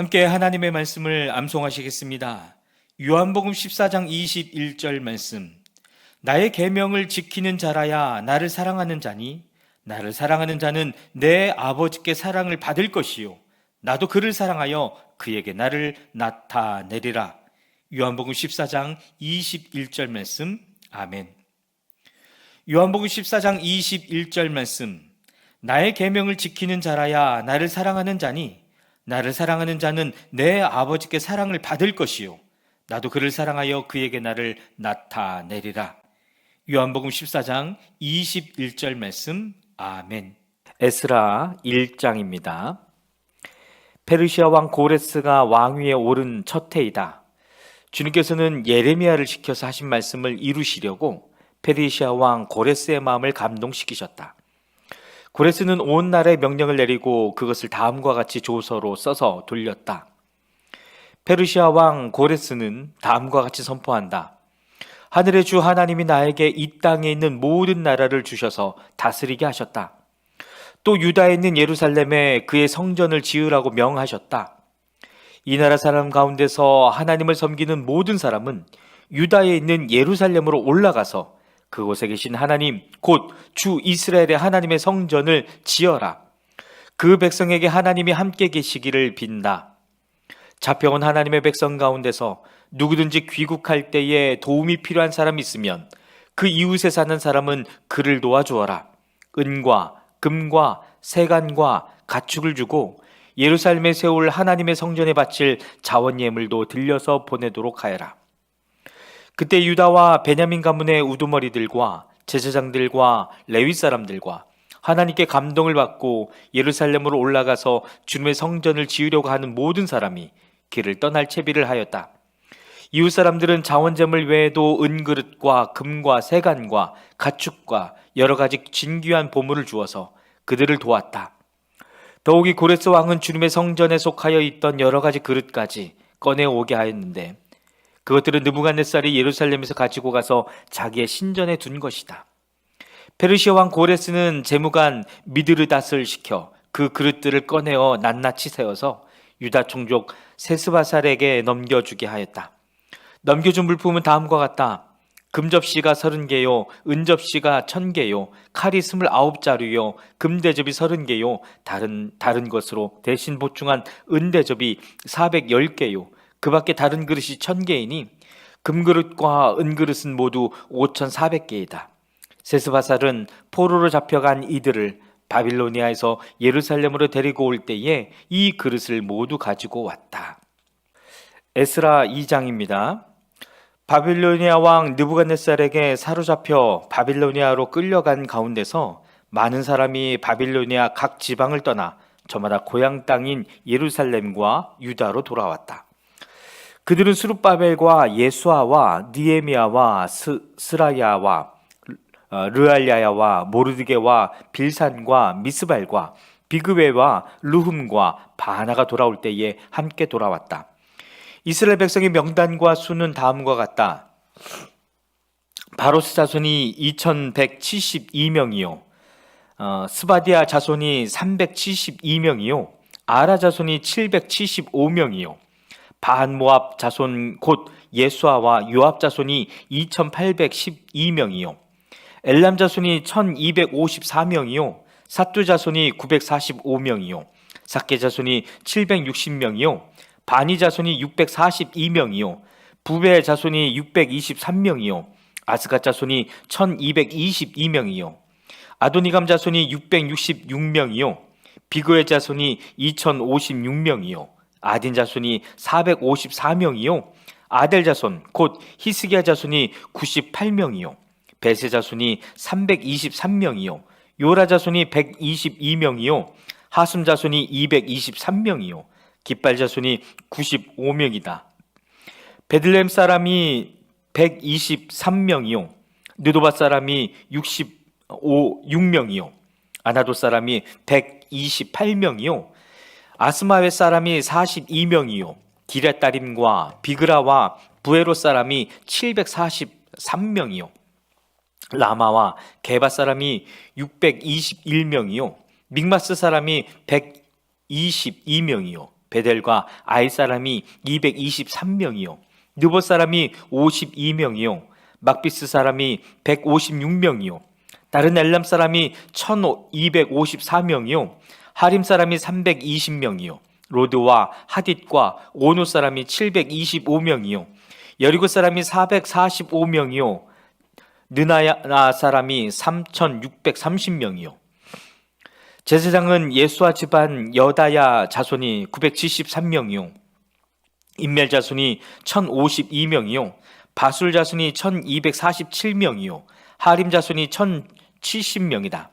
함께 하나님의 말씀을 암송하시겠습니다. 요한복음 14장 21절 말씀. 나의 계명을 지키는 자라야 나를 사랑하는 자니 나를 사랑하는 자는 내 아버지께 사랑을 받을 것이요 나도 그를 사랑하여 그에게 나를 나타내리라. 요한복음 14장 21절 말씀. 아멘. 요한복음 14장 21절 말씀. 나의 계명을 지키는 자라야 나를 사랑하는 자니 나를 사랑하는 자는 내 아버지께 사랑을 받을 것이요 나도 그를 사랑하여 그에게 나를 나타내리라. 요한복음 14장 21절 말씀. 아멘. 에스라 1장입니다. 페르시아 왕 고레스가 왕위에 오른 첫 해이다. 주님께서는 예레미야를 시켜서 하신 말씀을 이루시려고 페르시아 왕 고레스의 마음을 감동시키셨다. 고레스는 온 나라에 명령을 내리고 그것을 다음과 같이 조서로 써서 돌렸다. 페르시아 왕 고레스는 다음과 같이 선포한다. 하늘의 주 하나님이 나에게 이 땅에 있는 모든 나라를 주셔서 다스리게 하셨다. 또 유다에 있는 예루살렘에 그의 성전을 지으라고 명하셨다. 이 나라 사람 가운데서 하나님을 섬기는 모든 사람은 유다에 있는 예루살렘으로 올라가서 그곳에 계신 하나님, 곧 주 이스라엘의 하나님의 성전을 지어라. 그 백성에게 하나님이 함께 계시기를 빈다. 잡혀온 하나님의 백성 가운데서 누구든지 귀국할 때에 도움이 필요한 사람이 있으면 그 이웃에 사는 사람은 그를 도와주어라. 은과 금과 세간과 가축을 주고 예루살렘에 세울 하나님의 성전에 바칠 자원 예물도 들려서 보내도록 하여라. 그때 유다와 베냐민 가문의 우두머리들과 제사장들과 레위 사람들과 하나님께 감동을 받고 예루살렘으로 올라가서 주님의 성전을 지으려고 하는 모든 사람이 길을 떠날 채비를 하였다. 이웃 사람들은 자원제물 외에도 은그릇과 금과 세간과 가축과 여러 가지 진귀한 보물을 주어서 그들을 도왔다. 더욱이 고레스 왕은 주님의 성전에 속하여 있던 여러 가지 그릇까지 꺼내 오게 하였는데 그것들은 느부갓네살이 예루살렘에서 가지고 가서 자기의 신전에 둔 것이다. 페르시아 왕 고레스는 재무관 미드르닷을 시켜 그 그릇들을 꺼내어 낱낱이 세워서 유다 총족 세스바살에게 넘겨주게 하였다. 넘겨준 물품은 다음과 같다. 금접시가 서른 개요, 은접시가 천 개요, 칼이 스물아홉 자루요, 금대접이 서른 개요, 다른 다른 것으로 대신 보충한 은대접이 사백열 개요. 그 밖에 다른 그릇이 천 개이니 금그릇과 은그릇은 모두 오천사백 개이다. 세스바살은 포로로 잡혀간 이들을 바빌로니아에서 예루살렘으로 데리고 올 때에 이 그릇을 모두 가지고 왔다. 에스라 2장입니다. 바빌로니아 왕 느부갓네살에게 사로잡혀 바빌로니아로 끌려간 가운데서 많은 사람이 바빌로니아 각 지방을 떠나 저마다 고향 땅인 예루살렘과 유다로 돌아왔다. 그들은 수룹바벨과 예수아와 니에미아와 스, 스라야와 어, 르알야야와 모르드게와 빌산과 미스발과 비그웨와 루흠과 바나가 돌아올 때에 함께 돌아왔다. 이스라엘 백성의 명단과 수는 다음과 같다. 바로스 자손이 2172명이요. 어, 스바디아 자손이 372명이요. 아라 자손이 775명이요. 반모압 자손 곧 예수아와 요압 자손이 2812명이요. 엘람 자손이 1254명이요. 사뚜 자손이 945명이요. 사케 자손이 760명이요. 바니 자손이 642명이요. 부베 자손이 623명이요. 아스가 자손이 1222명이요. 아도니감 자손이 666명이요. 비그의 자손이 2056명이요. 아딘 자손이 454명이요. 아델 자손 곧 히스기야 자손이 98명이요. 베세 자손이 323명이요. 요라 자손이 122명이요. 하숨 자손이 223명이요. 깃발 자손이 95명이다. 베들렘 사람이 123명이요. 느도바 사람이 65, 6명이요. 아나도 사람이 128명이요. 아스마웨 사람이 42명이요. 기레따림과 비그라와 부에로 사람이 743명이요. 라마와 게바 사람이 621명이요. 믹마스 사람이 122명이요. 베델과 아이 사람이 223명이요 느보 사람이 52명이요 막비스 사람이 156명이요 다른 엘람 사람이 1254명이요 하림 사람이 320명이요. 로드와 하딧과 오노 사람이 725명이요. 여리고 사람이 445명이요. 느나야 사람이 3630명이요. 제사장은 예수와 집안 여다야 자손이 973명이요. 인멜 자손이 1052명이요. 바술 자손이 1247명이요. 하림 자손이 1070명이다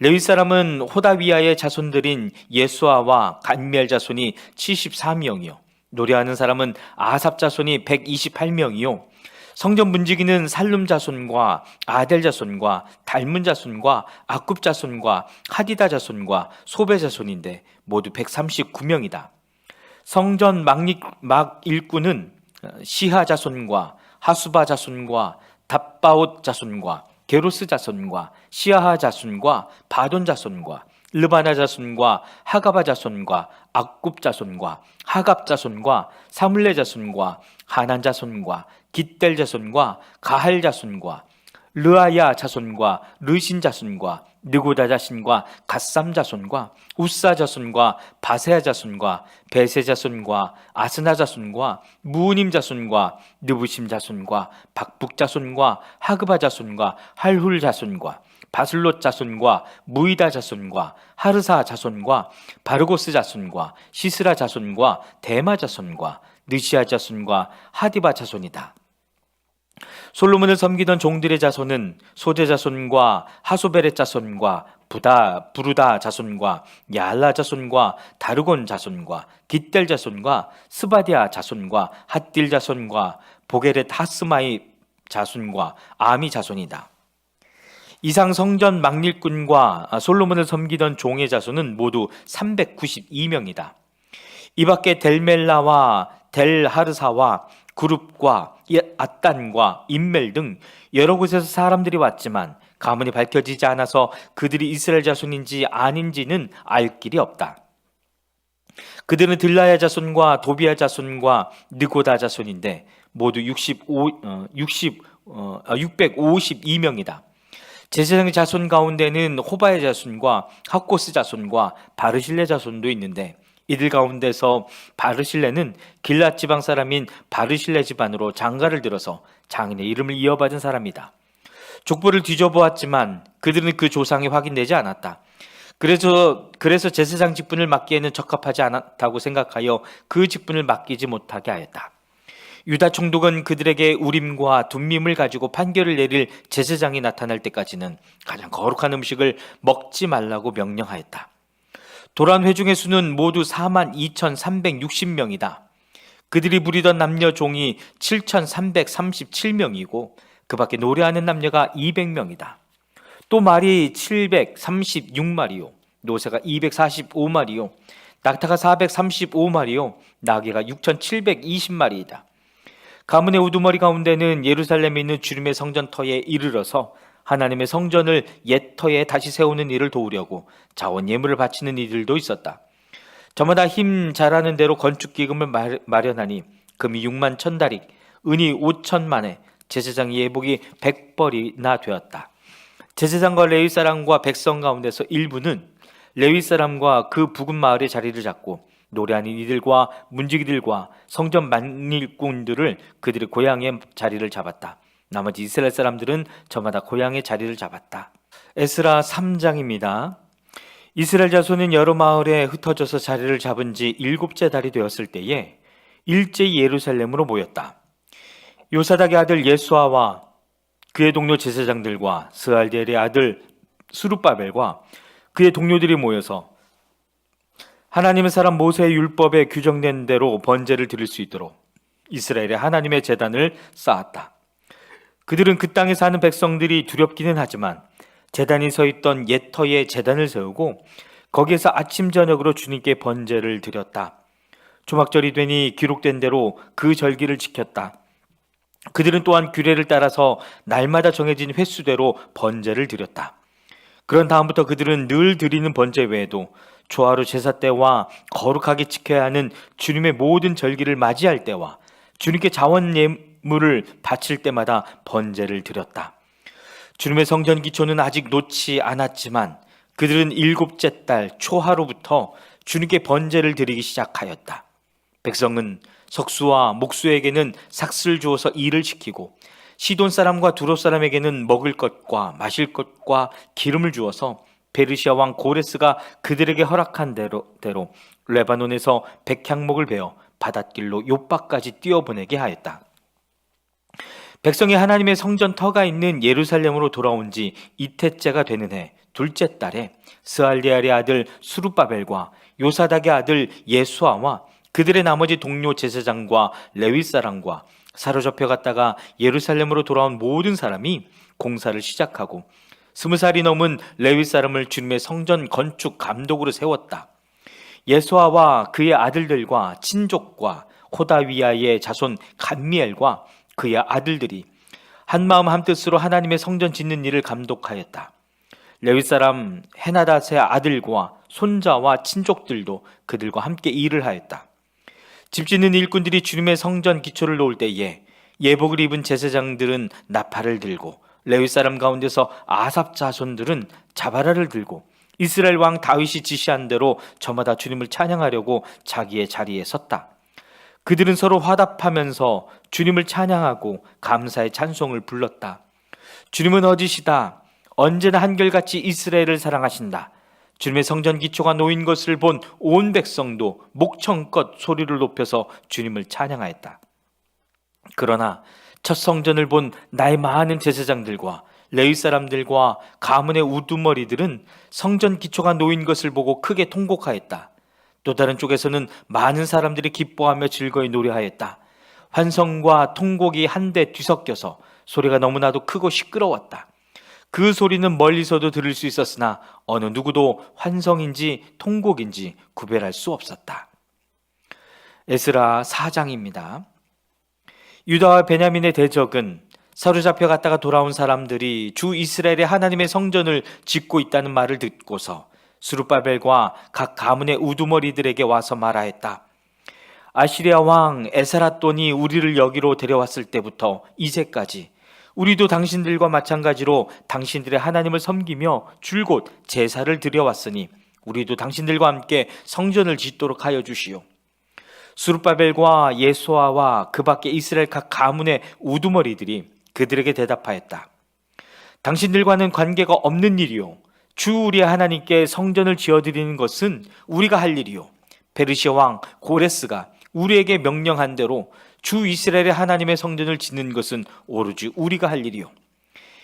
레위 사람은 호다위아의 자손들인 예수아와 간멜 자손이 74명이요 노래하는 사람은 아삽 자손이 128명이요 성전 문지기는 살룸 자손과 아델 자손과 달문 자손과 아굽 자손과 하디다 자손과 소베 자손인데 모두 139명이다. 성전 막, 막 일꾼은 시하 자손과 하수바 자손과 답바옷 자손과 게로스 자손과 시아하 자손과 바돈 자손과 르바나 자손과 하가바 자손과 악굽 자손과 하갑 자손과 사물레 자손과 하난 자손과 깃델 자손과 가할 자손과 르아야 자손과 르신 자손과 느고다 자손과 갓삼 자손과 우사 자손과 바세아 자손과 베세 자손과 아스나 자손과 무님 자손과 느부심 자손과 박북 자손과 하그바 자손과 할훌 자손과 바슬롯 자손과 무이다 자손과 하르사 자손과 바르고스 자손과 시스라 자손과 대마 자손과 느시아 자손과 하디바 자손이다. 솔로몬을 섬기던 종들의 자손은 소제 자손과 하소베렛 자손과 부다 부르다 자손과 야알라 자손과 다르곤 자손과 깃델 자손과 스바디아 자손과 핫딜 자손과 보게렛 하스마이 자손과 아미 자손이다. 이상 성전 막일꾼과 솔로몬을 섬기던 종의 자손은 모두 392명이다. 이 밖에 델멜라와 델하르사와 그룹과 아딴과 인멜 등 여러 곳에서 사람들이 왔지만 가문이 밝혀지지 않아서 그들이 이스라엘 자손인지 아닌지는 알 길이 없다. 그들은 들라야 자손과 도비야 자손과 느고다 자손인데 모두 65, 어, 60, 어, 652명이다. 제사장의 자손 가운데는 호바의 자손과 하코스 자손과 바르실레 자손도 있는데 이들 가운데서 바르실레는 길랏 지방 사람인 바르실레 집안으로 장가를 들어서 장인의 이름을 이어받은 사람이다. 족보를 뒤져보았지만 그들은 그 조상이 확인되지 않았다. 그래서 그래서 제사장 직분을 맡기에는 적합하지 않았다고 생각하여 그 직분을 맡기지 못하게 하였다. 유다 총독은 그들에게 우림과 둠밈을 가지고 판결을 내릴 제사장이 나타날 때까지는 가장 거룩한 음식을 먹지 말라고 명령하였다. 도란 회중의 수는 모두 4만 2,360명이다. 그들이 부리던 남녀 종이 7,337명이고 그 밖에 노래하는 남녀가 200명이다. 또 말이 736마리요. 노새가 245마리요. 낙타가 435마리요. 나귀가 6,720마리이다. 가문의 우두머리 가운데는 예루살렘에 있는 주님의 성전터에 이르러서 하나님의 성전을 옛 터에 다시 세우는 일을 도우려고 자원 예물을 바치는 이들도 있었다. 저마다 힘 잘하는 대로 건축 기금을 마련하니 금이 6만 천 다릭, 은이 5천만에 제사장 예복이 100벌이나 되었다. 제사장과 레위 사람과 백성 가운데서 일부는 레위 사람과 그 부근 마을에 자리를 잡고 노래하는 이들과 문지기들과 성전 만일꾼들을 그들의 고향에 자리를 잡았다. 나머지 이스라엘 사람들은 저마다 고향의 자리를 잡았다. 에스라 3장입니다. 이스라엘 자손은 여러 마을에 흩어져서 자리를 잡은 지 일곱째 달이 되었을 때에 일제히 예루살렘으로 모였다. 요사닥의 아들 예수아와 그의 동료 제사장들과 스알디엘의 아들 수르바벨과 그의 동료들이 모여서 하나님의 사람 모세의 율법에 규정된 대로 번제를 드릴 수 있도록 이스라엘의 하나님의 재단을 쌓았다. 그들은 그 땅에 사는 백성들이 두렵기는 하지만 재단이 서 있던 옛터에 재단을 세우고 거기에서 아침 저녁으로 주님께 번제를 드렸다. 조막절이 되니 기록된 대로 그 절기를 지켰다. 그들은 또한 규례를 따라서 날마다 정해진 횟수대로 번제를 드렸다. 그런 다음부터 그들은 늘 드리는 번제 외에도 조화로 제사 때와 거룩하게 지켜야 하는 주님의 모든 절기를 맞이할 때와 주님께 자원 예 물을 바칠 때마다 번제를 드렸다. 주님의 성전 기초는 아직 놓지 않았지만 그들은 일곱째 달 초하루부터 주님께 번제를 드리기 시작하였다. 백성은 석수와 목수에게는 삭슬 주어서 일을 시키고 시돈 사람과 두로 사람에게는 먹을 것과 마실 것과 기름을 주어서 베르시아 왕 고레스가 그들에게 허락한 대로, 대로 레바논에서 백향목을 베어 바닷길로 요바까지 뛰어보내게 하였다. 백성이 하나님의 성전 터가 있는 예루살렘으로 돌아온 지 이태째가 되는 해 둘째 달에 스알리알의 아들 수르바벨과 요사닥의 아들 예수아와 그들의 나머지 동료 제사장과 레위 사람과 사로잡혀 갔다가 예루살렘으로 돌아온 모든 사람이 공사를 시작하고 스무 살이 넘은 레위 사람을 주님의 성전 건축 감독으로 세웠다. 예수아와 그의 아들들과 친족과 호다위아의 자손 감미엘과 그의 아들들이 한 마음 한 뜻으로 하나님의 성전 짓는 일을 감독하였다. 레위 사람 헤나닷의 아들과 손자와 친족들도 그들과 함께 일을 하였다. 집 짓는 일꾼들이 주님의 성전 기초를 놓을 때에 예복을 입은 제사장들은 나팔을 들고 레위 사람 가운데서 아삽 자손들은 자바라를 들고 이스라엘 왕 다윗이 지시한 대로 저마다 주님을 찬양하려고 자기의 자리에 섰다. 그들은 서로 화답하면서 주님을 찬양하고 감사의 찬송을 불렀다. 주님은 어디시다. 언제나 한결같이 이스라엘을 사랑하신다. 주님의 성전 기초가 놓인 것을 본 온 백성도 목청껏 소리를 높여서 주님을 찬양하였다. 그러나 첫 성전을 본 나의 많은 제사장들과 레위 사람들과 가문의 우두머리들은 성전 기초가 놓인 것을 보고 크게 통곡하였다. 또 다른 쪽에서는 많은 사람들이 기뻐하며 즐거이 노래하였다. 환성과 통곡이 한데 뒤섞여서 소리가 너무나도 크고 시끄러웠다. 그 소리는 멀리서도 들을 수 있었으나 어느 누구도 환성인지 통곡인지 구별할 수 없었다. 에스라 4장입니다. 유다와 베냐민의 대적은 사로잡혀 갔다가 돌아온 사람들이 주 이스라엘의 하나님의 성전을 짓고 있다는 말을 듣고서 수르바벨과 각 가문의 우두머리들에게 와서 말하였다. 아시리아 왕 에사라돈이 우리를 여기로 데려왔을 때부터 이제까지 우리도 당신들과 마찬가지로 당신들의 하나님을 섬기며 줄곧 제사를 드려왔으니 우리도 당신들과 함께 성전을 짓도록 하여 주시오. 수르바벨과 예수아와 그 밖에 이스라엘 각 가문의 우두머리들이 그들에게 대답하였다. 당신들과는 관계가 없는 일이요. 주 우리 하나님께 성전을 지어드리는 것은 우리가 할 일이요. 페르시아 왕 고레스가 우리에게 명령한 대로 주 이스라엘의 하나님의 성전을 짓는 것은 오로지 우리가 할 일이요.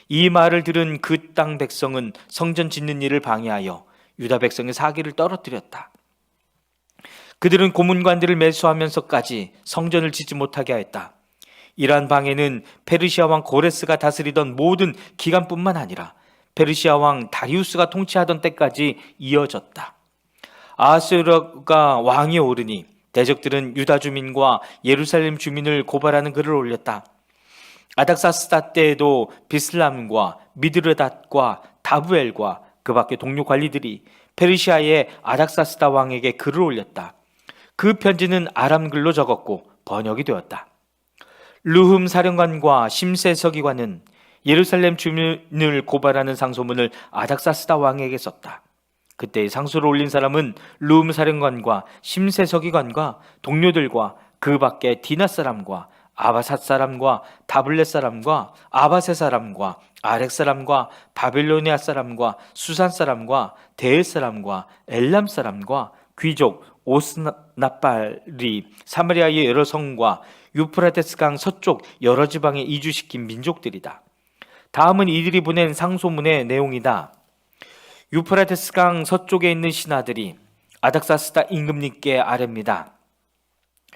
이 말을 들은 그 땅 백성은 성전 짓는 일을 방해하여 유다 백성의 사기를 떨어뜨렸다. 그들은 고문관들을 매수하면서까지 성전을 짓지 못하게 하였다. 이러한 방해는 페르시아 왕 고레스가 다스리던 모든 기간뿐만 아니라 페르시아 왕 다리우스가 통치하던 때까지 이어졌다. 아하스가 왕이 오르니 대적들은 유다 주민과 예루살렘 주민을 고발하는 글을 올렸다. 아닥사스다 때에도 비슬람과 미드르닷과 다부엘과 그 밖의 동료 관리들이 페르시아의 아닥사스다 왕에게 글을 올렸다. 그 편지는 아람글로 적었고 번역이 되었다. 르흠 사령관과 심세 서기관은 예루살렘 주민을 고발하는 상소문을 아닥사스다 왕에게 썼다. 그때 상소를 올린 사람은 르흠 사령관과 심세 서기관과 동료들과 그 밖에 디나 사람과 아바삿 사람과 다블렛 사람과 아바세 사람과 아렉 사람과 바빌로니아 사람과 수산 사람과 데엘 사람과 엘람 사람과 귀족 오스나빨리 사마리아의 여러 성과 유프라테스 강 서쪽 여러 지방에 이주시킨 민족들이다. 다음은 이들이 보낸 상소문의 내용이다. 유프라테스 강 서쪽에 있는 신하들이 아닥사스다 임금님께 아뢰입니다.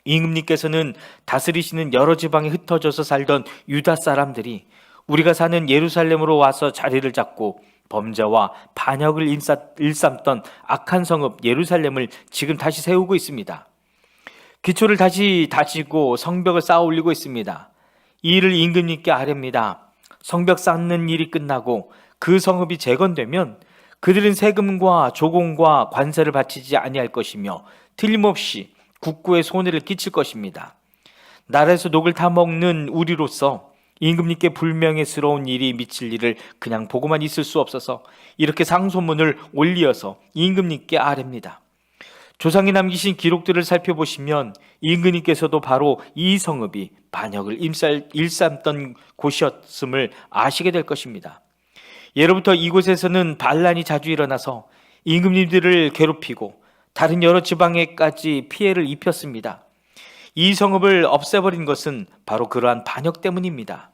임금님께서는 다스리시는 여러 지방에 흩어져서 살던 유다 사람들이 우리가 사는 예루살렘으로 와서 자리를 잡고 범죄와 반역을 일삼던 악한 성읍 예루살렘을 지금 다시 세우고 있습니다. 기초를 다시 다지고 성벽을 쌓아 올리고 있습니다. 이 일을 임금님께 아뢰입니다. 성벽 쌓는 일이 끝나고 그 성읍이 재건되면 그들은 세금과 조공과 관세를 바치지 아니할 것이며 틀림없이 국고에 손해를 끼칠 것입니다. 나라에서 녹을 타먹는 우리로서 임금님께 불명예스러운 일이 미칠 일을 그냥 보고만 있을 수 없어서 이렇게 상소문을 올리어서 임금님께 아뢰입니다. 조상이 남기신 기록들을 살펴보시면 임금님께서도 바로 이 성읍이 반역을 일삼- 일삼던 곳이었음을 아시게 될 것입니다. 예로부터 이곳에서는 반란이 자주 일어나서 임금님들을 괴롭히고 다른 여러 지방에까지 피해를 입혔습니다. 이 성읍을 없애버린 것은 바로 그러한 반역 때문입니다.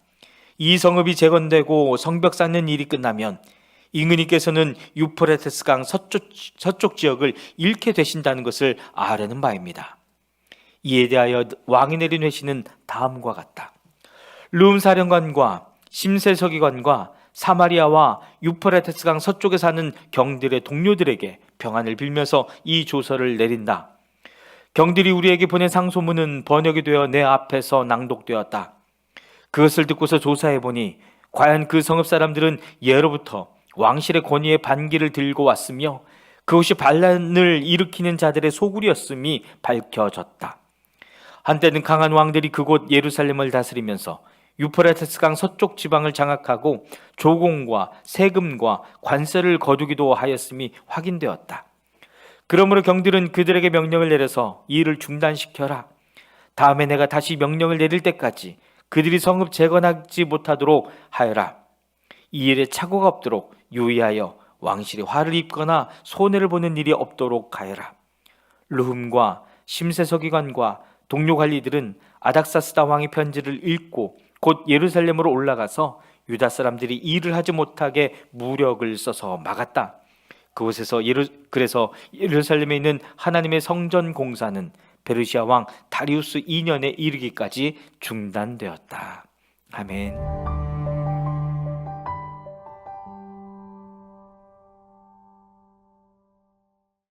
이 성읍이 재건되고 성벽 쌓는 일이 끝나면 임금님께서는 유프레테스 강 서쪽, 서쪽 지역을 잃게 되신다는 것을 아뢰는 바입니다. 이에 대하여 왕이 내린 회신은 다음과 같다. 룸 사령관과 심세서기관과 사마리아와 유프레테스 강 서쪽에 사는 경들의 동료들에게 평안을 빌면서 이 조서를 내린다. 경들이 우리에게 보낸 상소문은 번역이 되어 내 앞에서 낭독되었다. 그것을 듣고서 조사해 보니 과연 그 성읍 사람들은 예로부터 왕실의 권위에 반기를 들고 왔으며 그것이 반란을 일으키는 자들의 소굴이었음이 밝혀졌다. 한때는 강한 왕들이 그곳 예루살렘을 다스리면서 유프라테스 강 서쪽 지방을 장악하고 조공과 세금과 관세를 거두기도 하였음이 확인되었다. 그러므로 경들은 그들에게 명령을 내려서 이 일을 중단시켜라. 다음에 내가 다시 명령을 내릴 때까지 그들이 성읍 재건하지 못하도록 하여라. 이 일에 착오가 없도록 유의하여 왕실이 화를 입거나 손해를 보는 일이 없도록 하여라. 르훔과 심세서기관과 동료 관리들은 아닥사스다 왕의 편지를 읽고 곧 예루살렘으로 올라가서 유다 사람들이 일을 하지 못하게 무력을 써서 막았다. 그곳에서 예루, 그래서 예루살렘에 있는 하나님의 성전 공사는 베르시아 왕 다리우스 2년에 이르기까지 중단되었다. 아멘.